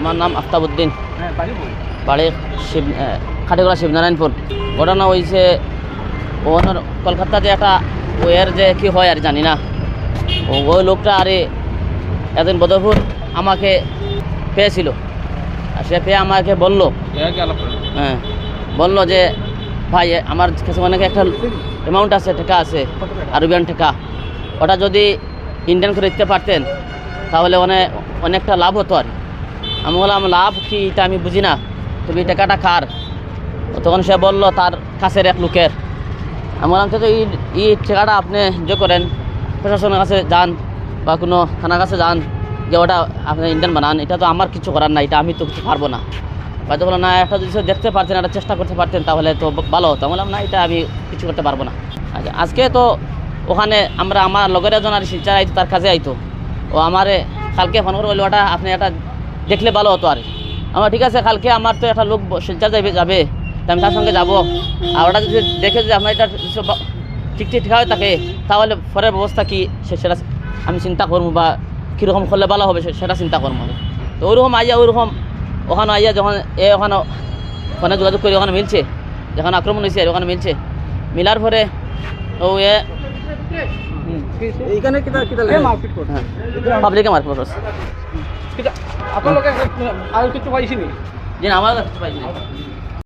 আমার নাম আফতাবুদ্দিন। হ্যাঁ বাড়ি শিব খাটিগড়া শিবনারায়ণপুর। ঘটনা হয়েছে ওনার কলকাতাতে একটা ওয়ের যে কি হয় আর জানি না। ওই লোকটা আরে একদিন বদরপুর আমাকে পেয়েছিল। আর সে পেয়ে আমাকে বলল হ্যাঁ বলল যে ভাই আমার কাছে অনেক একটা অ্যামাউন্ট আছে টাকা আছে আরবিয়ান টাকা। ওটা যদি ইন্ডিয়ান করে দিতে পারতেন তাহলে অনেক অনেকটা লাভ হতো আর কি। আমি বললাম, লাভ কি এটা আমি বুঝি না। তুমি টাকাটা কার তখন সে বলল, তার কাছের এক লোকের। আমি বললাম, তো এই এই টাকাটা আপনি যে করেন। প্রশাসনের কাছে যান বা কোনো থানার কাছে যান। যে ওটা আপনি ইন্ডিয়ান বানান, এটা তো আমার কিছু করার না এটা আমি তো কিছু পারব না। হয়তো বললাম না, একটা যদি দেখতে পারতেন, একটা চেষ্টা করতে পারতেন, তাহলে তো ভালো হতো। বললাম, না, এটা আমি কিছু করতে পারব না। আচ্ছা আজকে তো ওখানে আমরা, আমার লগের একজন আর শিলচার আইতো, তার কাছে আইতো। ও আমারে কালকে ফোন করে বলল, ওটা আপনি এটা দেখলে ভালো হতো আর। আমার ঠিক আছে কালকে আমার তো একটা লোক শিলচর যাবে। যাবে আমি তার সঙ্গে যাব। আর ওটা যদি দেখে যদি আপনার এটা ঠিক ঠিক হয়ে থাকে তাহলে পরের ব্যবস্থা কী? সেটা আমি চিন্তা করব বা কীরকম করলে ভালো হবে সেটা চিন্তা করব। তো ওরকম আইয়া ওরকম ওখানে আইয়া যখন এ ওখানে ওখানে যোগাযোগ করি ওখানে মিলছে যখন আক্রমণ হয়েছে ওখানে মিলছে। মিলার পরে ও এ করতে হ্যাঁ পাবলিকে মারপিট করছে। কিটা আপনার লোকে আর কিছু পাইছিনি যে আমার কাছে কিছু পাইছি।